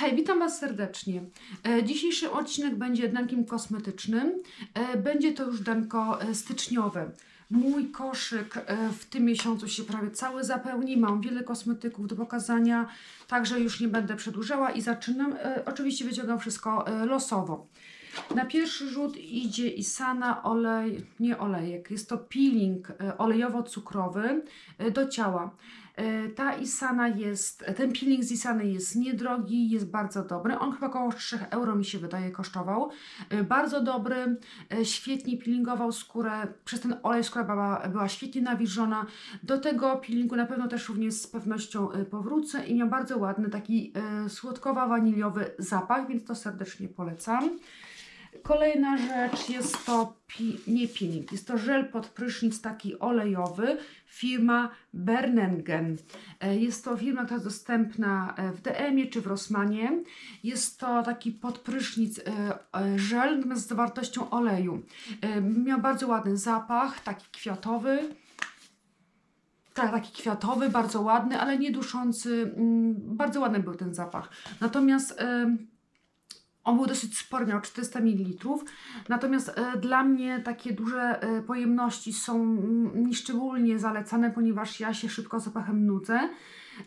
Hej, witam Was serdecznie. E, Dzisiejszy odcinek będzie dankiem kosmetycznym. E, Będzie to już danko e, styczniowe. Mój koszyk w tym miesiącu się prawie cały zapełni. Mam wiele kosmetyków do pokazania, także już nie będę przedłużała i zaczynam. Oczywiście wyciągam wszystko losowo. Na pierwszy rzut idzie Isana olej, nie olejek, jest to peeling olejowo-cukrowy do ciała. E, Ta Isana jest, ten peeling z Isany jest niedrogi, jest bardzo dobry. On chyba około 3 euro mi się wydaje kosztował. E, Bardzo dobry, e, świetnie peelingował skórę. Przez ten olej skóra była, była świetnie nawilżona. Do tego peelingu na pewno też również z pewnością powrócę i miał bardzo ładny taki e, słodkowa-waniliowy zapach, więc to serdecznie polecam. Kolejna rzecz jest to pi- nie peeling, jest to żel pod prysznic taki olejowy, firma Bernengen. E, Jest to firma, która jest dostępna e, w DM-ie czy w Rossmanie. Jest to taki podprysznic e, żel natomiast z zawartością oleju. Miał bardzo ładny zapach, taki kwiatowy. Tak, taki kwiatowy, bardzo ładny, ale nie duszący. Mm, Bardzo ładny był ten zapach. Natomiast em, on był dosyć spory, miał 400 ml. Natomiast e, dla mnie takie duże e, pojemności są mm, mi szczególnie zalecane, ponieważ ja się szybko zapachem nudzę.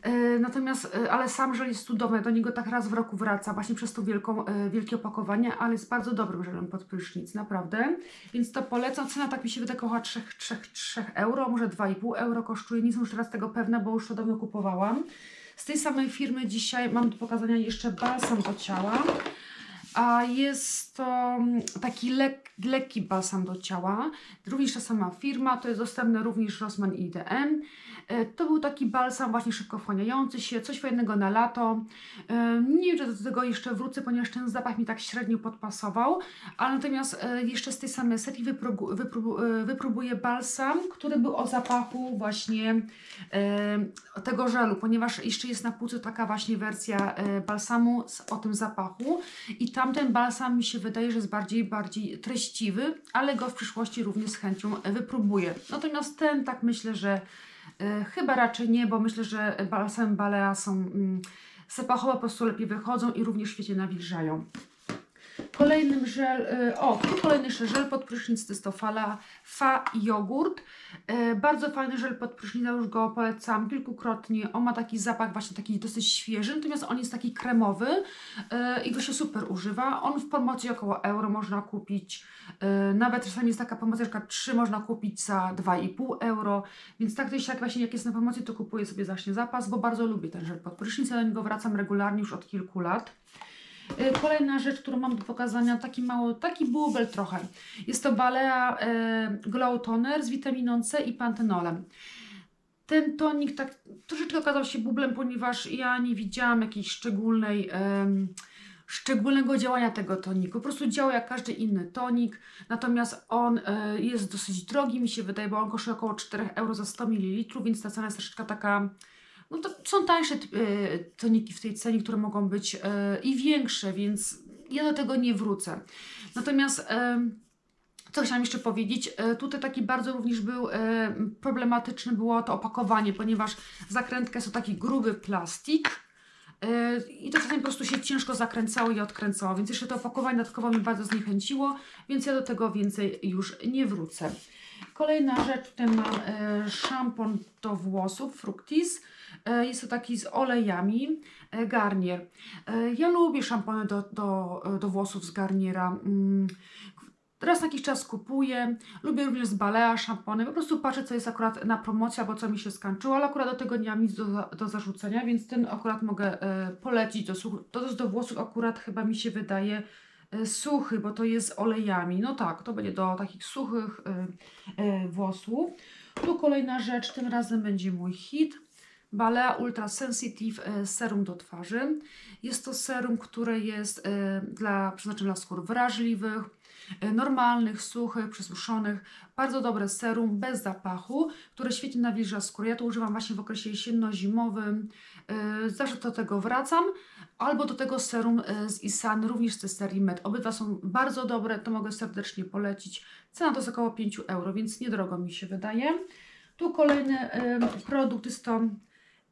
E, natomiast, ale sam żel jest cudowny, do niego tak raz w roku wraca, właśnie przez to wielką, wielkie opakowanie, ale jest bardzo dobrym żelem pod prysznic, naprawdę. Więc to polecam. Cena tak mi się wydaje około 3, 3, 3 euro, może 2,5 euro kosztuje. Nie jestem już teraz tego pewna, bo już to dawno kupowałam. Z tej samej firmy dzisiaj mam do pokazania jeszcze balsam do ciała. A jest to mm, taki lek, lekki balsam do ciała. Również ta sama firma, to jest dostępne również Rossmann i DM. E, To był taki balsam właśnie szybko wchłaniający się, coś fajnego na lato. E, Nie wiem, czy do tego jeszcze wrócę, ponieważ ten zapach mi tak średnio podpasował, ale natomiast e, jeszcze z tej samej serii wypróbu, wypróbu, wypróbuję balsam, który był o zapachu właśnie tego żelu, ponieważ jeszcze jest na półce taka właśnie wersja balsamu o tym zapachu i tamten balsam mi się wydaje, że jest bardziej, bardziej treściwy, ale go w przyszłości również z chęcią wypróbuję. Natomiast ten tak myślę, że e, chyba raczej nie, bo myślę, że balsam Balea są zapachowe po prostu lepiej wychodzą i również świetnie nawilżają. Kolejnym żel, y, o, kolejny żel pod prysznic, to jest to fala fa jogurt. E, bardzo fajny żel pod prysznic, już go polecam kilkukrotnie. On ma taki zapach właśnie taki dosyć świeży, natomiast on jest taki kremowy e, i go się super używa. On w promocji około euro można kupić, e, nawet czasami jest taka przykład 3 można kupić za 2,5 euro, więc tak też jak właśnie jak jest na promocji, to kupuję sobie właśnie zapas, bo bardzo lubię ten żel pod prysznic, ja do niego wracam regularnie już od kilku lat. Y, Kolejna rzecz, którą mam do pokazania, taki mało, taki bubel trochę. Jest to Balea e, Glow Toner z witaminą C i pantenolem. Ten tonik tak troszeczkę okazał się bublem, ponieważ ja nie widziałam jakiejś szczególnej, em, szczególnego działania tego toniku. Po prostu działa jak każdy inny tonik, natomiast on e, jest dosyć drogi, mi się wydaje, bo on kosztuje około 4 euro za 100 ml, więc ta cena jest troszeczkę taka no to są tańsze e, toniki w tej cenie, które mogą być e, i większe, więc ja do tego nie wrócę. Natomiast e, co chciałam jeszcze powiedzieć, tutaj taki bardzo również był problematyczny było to opakowanie, ponieważ zakrętka jest to taki gruby plastik. I to czasami po prostu się ciężko zakręcało i odkręcało, więc jeszcze to opakowanie dodatkowo mnie bardzo zniechęciło, więc ja do tego więcej już nie wrócę. Kolejna rzecz, tutaj mam e, szampon do włosów Fructis. E, jest to taki z olejami e, Garnier. Ja lubię szampony do, do, do włosów z Garniera. Mm, Raz na jakiś czas kupuję. Lubię również z Balea szampony. Po prostu patrzę, co jest akurat na promocji albo co mi się skończyło, ale akurat do tego nie mam nic do, do zarzucenia, więc ten akurat mogę polecić. Do, jest do włosów akurat chyba mi się wydaje suchy, bo to jest z olejami. No tak, to będzie do takich suchych e, e, włosów. Tu kolejna rzecz, tym razem będzie mój hit. Balea Ultra Sensitive e, Serum do twarzy. Jest to serum, które jest e, dla, przeznaczone dla skór wrażliwych, e, normalnych, suchych, przesuszonych. Bardzo dobre serum, bez zapachu, które świetnie nawilża skórę. Ja to używam właśnie w okresie jesienno-zimowym. E, Zawsze do tego wracam. Albo do tego serum e, z Isan, również z serii Med. Obydwa są bardzo dobre, to mogę serdecznie polecić. Cena to jest około 5 euro, więc niedrogo mi się wydaje. Tu kolejny e, produkt jest to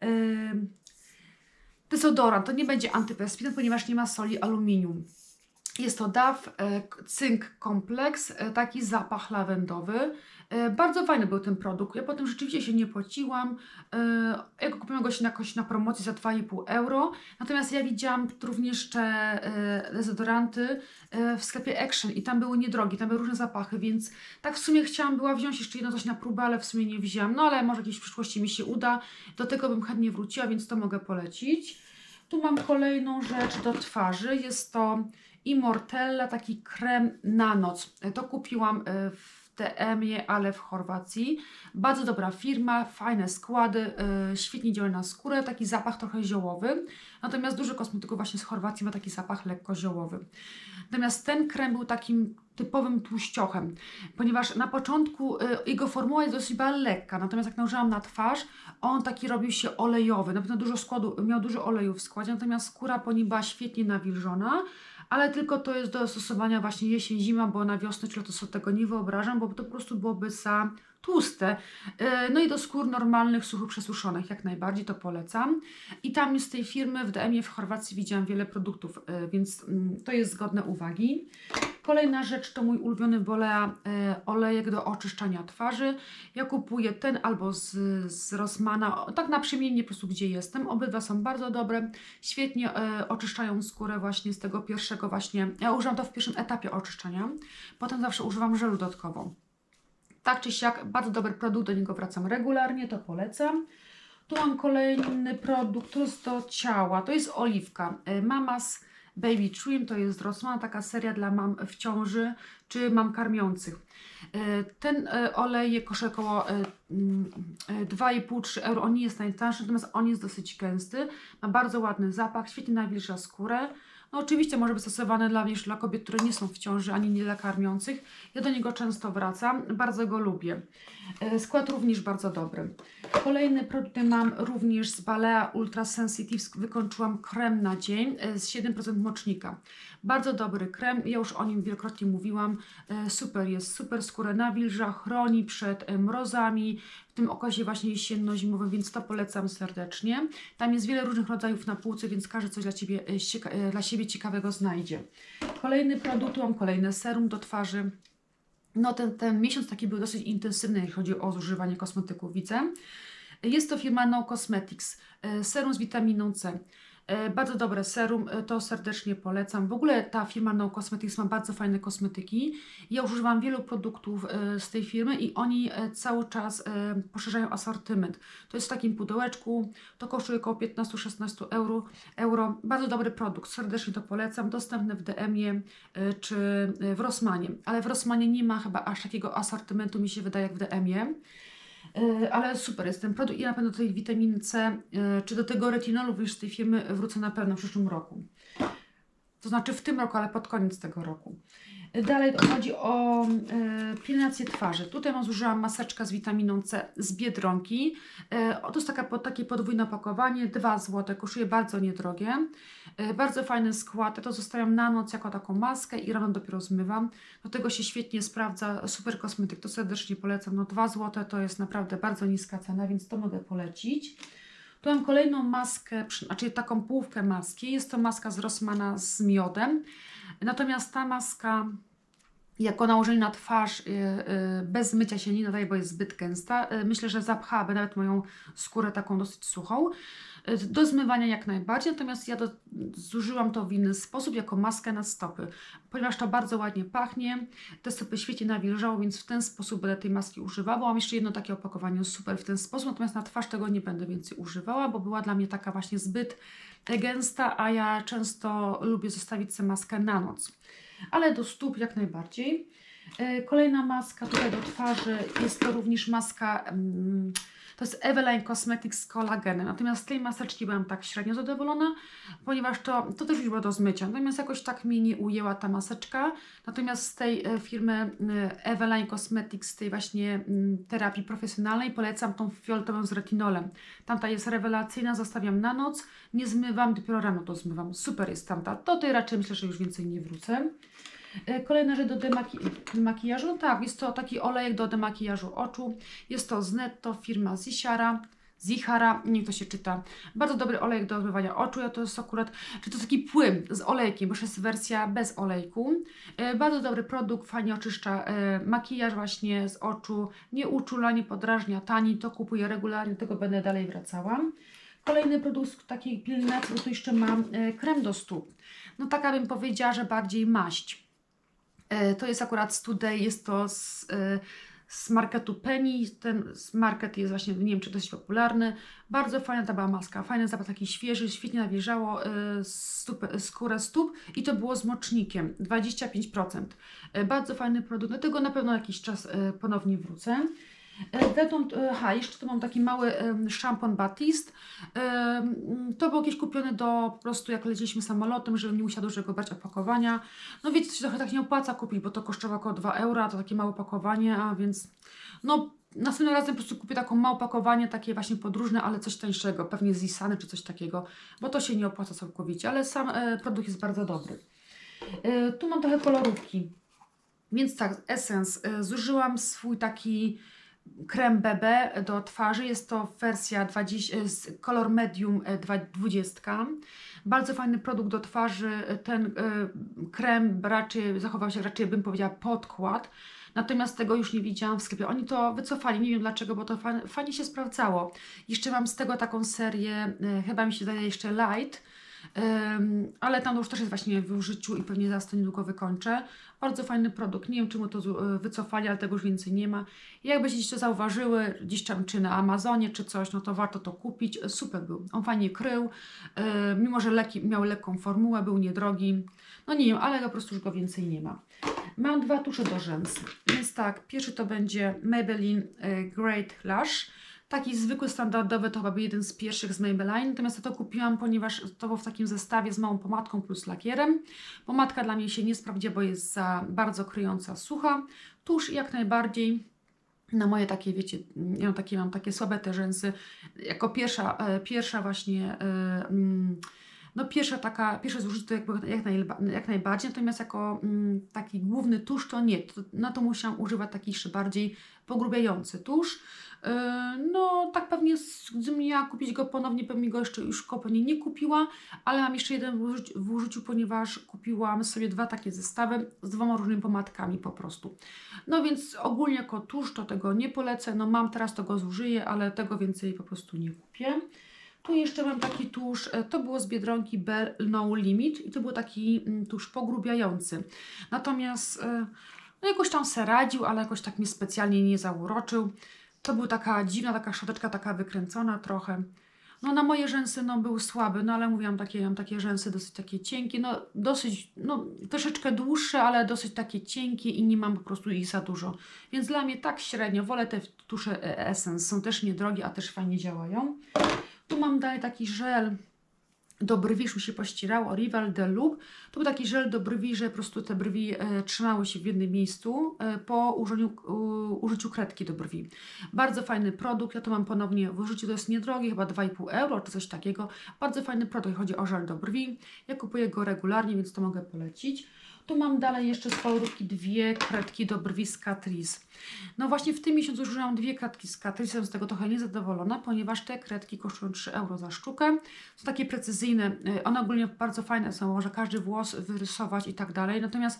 e, Dezodorant to nie będzie antyperspirant, ponieważ nie ma soli aluminium. Jest to DAW e, Cynk Kompleks, e, taki zapach lawendowy. E, Bardzo fajny był ten produkt. Ja potem rzeczywiście się nie płaciłam. Ja kupiłam go się jakoś na promocji za 2,5 euro. Natomiast ja widziałam również te e, dezodoranty w sklepie Action i tam były niedrogie, tam były różne zapachy, więc tak w sumie chciałam była wziąć jeszcze jedno coś na próbę, ale w sumie nie wzięłam. No ale może gdzieś w przyszłości mi się uda. Do tego bym chętnie wróciła, więc to mogę polecić. Tu mam kolejną rzecz do twarzy. Jest to Immortella, taki krem na noc. E, To kupiłam e, w DM-ie, ale w Chorwacji. Bardzo dobra firma, fajne składy, e, świetnie działa na skórę, taki zapach trochę ziołowy. Natomiast dużo kosmetyków właśnie z Chorwacji ma taki zapach lekko ziołowy. Natomiast ten krem był takim typowym tłuściochem, ponieważ na początku y, jego formuła jest dosyć była lekka, natomiast jak nałożyłam na twarz, on taki robił się olejowy, na pewno dużo składu, miał dużo oleju w składzie, natomiast skóra po nim była świetnie nawilżona, ale tylko to jest do stosowania właśnie jesień, zima, bo na wiosnę czy to sobie tego nie wyobrażam, bo to po prostu byłoby za tłuste. Y, No i do skór normalnych, suchych, przesuszonych, jak najbardziej to polecam. I tam z tej firmy w DM-ie w Chorwacji widziałam wiele produktów, y, więc mm, to jest zgodne uwagi. Kolejna rzecz to mój ulubiony Bolea e, olejek do oczyszczania twarzy. Ja kupuję ten albo z, z Rossmana, tak naprzemiennie po prostu gdzie jestem. Obydwa są bardzo dobre, świetnie e, oczyszczają skórę właśnie z tego pierwszego właśnie. Ja używam to w pierwszym etapie oczyszczania, potem zawsze używam żelu dodatkowo. Tak czy siak, bardzo dobry produkt, do niego wracam regularnie, to polecam. Tu mam kolejny produkt, to jest do ciała, to jest oliwka. E, Mamas Baby Trim to jest Rossmann, taka seria dla mam w ciąży czy mam karmiących. E, Ten e, olej kosztuje około e, mm, 2,5-3 euro. On nie jest najtańszy, natomiast on jest dosyć gęsty. Ma bardzo ładny zapach, świetnie nawilża skórę. No oczywiście może być stosowany dla, również dla kobiet, które nie są w ciąży, ani nie dla karmiących. Ja do niego często wracam, bardzo go lubię. E, Skład również bardzo dobry. Kolejne produkty mam również z Balea Ultra Sensitive. Wykończyłam krem na dzień e, z 7% mocznika. Bardzo dobry krem, ja już o nim wielokrotnie mówiłam. E, Super jest, super skórę nawilża, chroni przed mrozami, w tym okresie właśnie jesienno-zimowym, więc to polecam serdecznie. Tam jest wiele różnych rodzajów na półce, więc każdy coś dla, ciebie, e, e, dla siebie ciekawego znajdzie. Kolejny produkt, mam kolejne serum do twarzy. No ten, ten miesiąc taki był dosyć intensywny, jeśli chodzi o zużywanie kosmetyków, widzę. Jest to firma No Cosmetics, e, serum z witaminą C. E, Bardzo dobre serum, e, to serdecznie polecam. W ogóle ta firma No Cosmetics ma bardzo fajne kosmetyki. Ja już używam wielu produktów e, z tej firmy i oni cały czas poszerzają asortyment. To jest w takim pudełeczku, to kosztuje około 15-16 euro, euro. Bardzo dobry produkt, serdecznie to polecam. Dostępny w DM-ie czy w Rossmanie. Ale w Rossmanie nie ma chyba aż takiego asortymentu, mi się wydaje, jak w DM-ie. E, Ale super jest ten produkt i na pewno do tej witaminy C, e, czy do tego retinolu już z tej firmy wrócę na pewno w przyszłym roku. To znaczy w tym roku, ale pod koniec tego roku. Dalej chodzi o e, pielęgnację twarzy. Tutaj mam zużyłam maseczkę z witaminą C z Biedronki. E, to jest taka, takie podwójne opakowanie, 2 zł, kosztuje bardzo niedrogie. E, bardzo fajny skład. To zostawiam na noc jako taką maskę i rano dopiero zmywam. Do tego się świetnie sprawdza. Super kosmetyk, to serdecznie polecam. No 2 zł to jest naprawdę bardzo niska cena, więc to mogę polecić. Tu mam kolejną maskę, znaczy taką połówkę maski. Jest to maska z Rossmana z miodem. Natomiast ta maska jako nałożenie na twarz y, y, bez mycia się nadaje, bo jest zbyt gęsta. Y, Myślę, że zapchałaby nawet moją skórę taką dosyć suchą. Do zmywania jak najbardziej, natomiast ja do, zużyłam to w inny sposób, jako maskę na stopy, ponieważ to bardzo ładnie pachnie, te stopy świetnie nawilżało, więc w ten sposób będę tej maski używała. Mam jeszcze jedno takie opakowanie, super w ten sposób, natomiast na twarz tego nie będę więcej używała, bo była dla mnie taka właśnie zbyt gęsta, a ja często lubię zostawić sobie maskę na noc ale do stóp jak najbardziej. E, Kolejna maska tutaj do twarzy jest to również maska, mm, to jest Eveline Cosmetics z kolagenem. Natomiast z tej maseczki byłam tak średnio zadowolona, ponieważ to, to też już było do zmycia. Natomiast jakoś tak mnie nie ujęła ta maseczka. Natomiast z tej e, firmy e, Eveline Cosmetics, z tej właśnie mm, terapii profesjonalnej polecam tą fioletową z retinolem. Tamta jest rewelacyjna, zostawiam na noc, nie zmywam, dopiero rano to zmywam. Super jest tamta. Do tej raczej myślę, że już więcej nie wrócę. E, Kolejna rzecz do demaki makijażu. Tak, jest to taki olejek do demakijażu oczu. Jest to z Netto, firma Zisiara. Zihara, niech to się czyta. Bardzo dobry olejek do zmywania oczu, ja to jest akurat, czy to taki płyn z olejkiem, bo jest wersja bez olejku. E, bardzo dobry produkt, fajnie oczyszcza e, makijaż właśnie z oczu, nie uczula, nie podrażnia, tani, to kupuję regularnie, do tego będę dalej wracała. Kolejny produkt takiej pielęgnacji, bo tu jeszcze mam e, krem do stóp. No taka bym powiedziała, że bardziej maść. E, To jest akurat z Today, jest to z, e, z marketu Penny. Ten market jest właśnie, nie wiem czy dość popularny. Bardzo fajna ta była maska, fajny zapach taki świeży, świetnie nawilżało e, stóp, skórę stóp i to było z mocznikiem, 25%. E, Bardzo fajny produkt, do tego na pewno jakiś czas ponownie wrócę. E, Deton, e, aha, jeszcze tu mam taki mały szampon Batiste. Em, To był jakieś kupiony do, po prostu jak leciliśmy samolotem, żebym nie musiała dużego brać opakowania. No wiecie, to się trochę tak nie opłaca kupić, bo to kosztowało około 2 euro, to takie małe opakowanie, a więc no następnym razem po prostu kupię taką małe opakowanie, takie właśnie podróżne, ale coś tańszego, pewnie z Isany czy coś takiego, bo to się nie opłaca całkowicie, ale sam e, produkt jest bardzo dobry. E, tu mam trochę kolorówki. Więc tak, Essence. e, Zużyłam swój taki krem BB do twarzy. Jest to wersja 20, e, z kolor medium e, dwa- 20. Bardzo fajny produkt do twarzy. E, Ten e, krem raczej zachował się raczej bym powiedziała podkład. Natomiast tego już nie widziałam w sklepie. Oni to wycofali, nie wiem dlaczego, bo to fa- fajnie się sprawdzało. Jeszcze mam z tego taką serię, e, chyba mi się zdaje jeszcze Light, ale tam już też jest właśnie w użyciu i pewnie zaraz to niedługo wykończę. Bardzo fajny produkt. Nie wiem, czemu to y, wycofali, ale tego już więcej nie ma. I jakbyście gdzieś to zauważyły, gdzieś tam czy na Amazonie, czy coś, no to warto to kupić. Super był. On fajnie krył, yy, mimo że leki, miał lekką formułę, był niedrogi. No nie wiem, ale po prostu już go więcej nie ma. Mam dwa tusze do rzęs. Więc tak, pierwszy to będzie Maybelline y, Great Lash. Taki zwykły, standardowy to chyba był jeden z pierwszych z Maybelline, natomiast ja to kupiłam, ponieważ to było w takim zestawie z małą pomadką plus lakierem. Pomadka dla mnie się nie sprawdzi, bo jest za bardzo kryjąca, sucha. Tusz jak najbardziej na moje takie, wiecie, ja mam takie, mam takie słabe te rzęsy. Jako pierwsza, e, pierwsza właśnie, e, mm, no pierwsza taka, pierwsze zużycie jak, najba, jak najbardziej, natomiast jako mm, taki główny tusz to nie, to, na to musiałam używać taki jeszcze bardziej pogrubiający tusz. Yy, No, tak pewnie, gdybym miała kupić go ponownie, pewnie go jeszcze już go pewnie nie kupiła, ale mam jeszcze jeden w użyciu, ponieważ kupiłam sobie dwa takie zestawy z dwoma różnymi pomadkami po prostu. No więc ogólnie jako tusz to tego nie polecę, no mam teraz to go zużyję, ale tego więcej po prostu nie kupię. Tu jeszcze mam taki tusz, e, to było z Biedronki Bell No Limit i to był taki mm, tusz pogrubiający. Natomiast e, no jakoś tam se radził, ale jakoś tak mnie specjalnie nie zauroczył. To była taka dziwna, taka szczoteczka, taka wykręcona trochę. No na moje rzęsy no, był słaby, no ale mówiłam, takie, mam takie rzęsy dosyć takie cienkie, no dosyć, no troszeczkę dłuższe, ale dosyć takie cienkie i nie mam po prostu ich za dużo. Więc dla mnie tak średnio, wolę te tusze Essence, są też niedrogie, a też fajnie działają. Tu mam dalej taki żel do brwi, już się pościerało, Rival de Look. To był taki żel do brwi, że po prostu te brwi e, trzymały się w jednym miejscu e, po użyciu, użyciu kredki do brwi. Bardzo fajny produkt, ja to mam ponownie w użyciu, to jest niedrogie, chyba 2,5 euro czy coś takiego. Bardzo fajny produkt, chodzi o żel do brwi. Ja kupuję go regularnie, więc to mogę polecić. Tu mam dalej jeszcze z kolorówki dwie kredki do brwi z Catrice. No właśnie w tym miesiącu użyłam dwie kredki z Catrice, jestem z tego trochę niezadowolona, ponieważ te kredki kosztują 3 euro za sztukę. Są takie precyzyjne, y, one ogólnie bardzo fajne są, może każdy włos wyrysować i tak dalej. Natomiast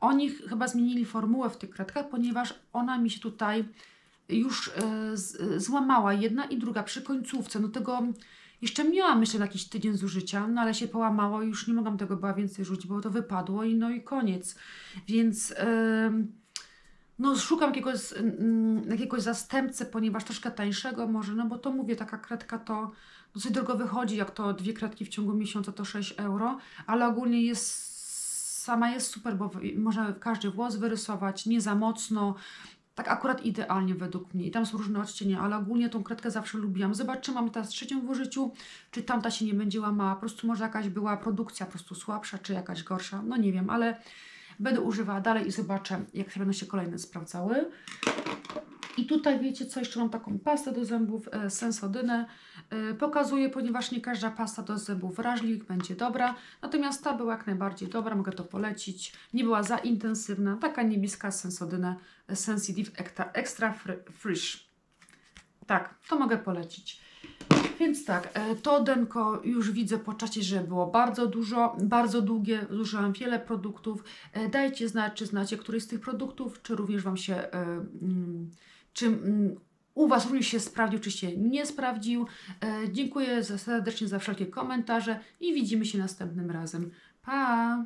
oni ch- chyba zmienili formułę w tych kredkach, ponieważ ona mi się tutaj już y, złamała jedna i druga przy końcówce. No tego jeszcze miałam myślę jakiś tydzień zużycia, no ale się połamało i już nie mogłam tego była więcej rzucić, bo to wypadło i no i koniec. Więc ym, no szukam jakiegoś, mm, jakiegoś zastępcy, ponieważ troszkę tańszego może, no bo to mówię, taka kredka to dosyć drogo wychodzi, jak to dwie kredki w ciągu miesiąca to 6 euro, ale ogólnie jest sama jest super, bo można każdy włos wyrysować, nie za mocno, tak akurat idealnie według mnie. I tam są różne odcienie, ale ogólnie tą kredkę zawsze lubiłam. Zobaczymy, mam teraz trzecią w użyciu, czy tamta się nie będzie łamała. Po prostu może jakaś była produkcja po prostu słabsza, czy jakaś gorsza. No nie wiem, ale będę używała dalej i zobaczę, jak będą się kolejne sprawdzały. I tutaj wiecie co, jeszcze mam taką pastę do zębów, e, Sensodynę. E, pokazuję, ponieważ nie każda pasta do zębów wrażliwych będzie dobra. Natomiast ta była jak najbardziej dobra, mogę to polecić. Nie była za intensywna. Taka niebieska Sensodynę e, Sensitive Extra, Extra Fr- Fresh. Tak, to mogę polecić. Więc tak, e, to denko już widzę po czasie, że było bardzo dużo, bardzo długie, zużyłam wiele produktów. E, Dajcie znać, czy znacie któryś z tych produktów, czy również Wam się, e, mm, czy mm, u Was również się sprawdził, czy się nie sprawdził. E, Dziękuję serdecznie za wszelkie komentarze i widzimy się następnym razem. Pa!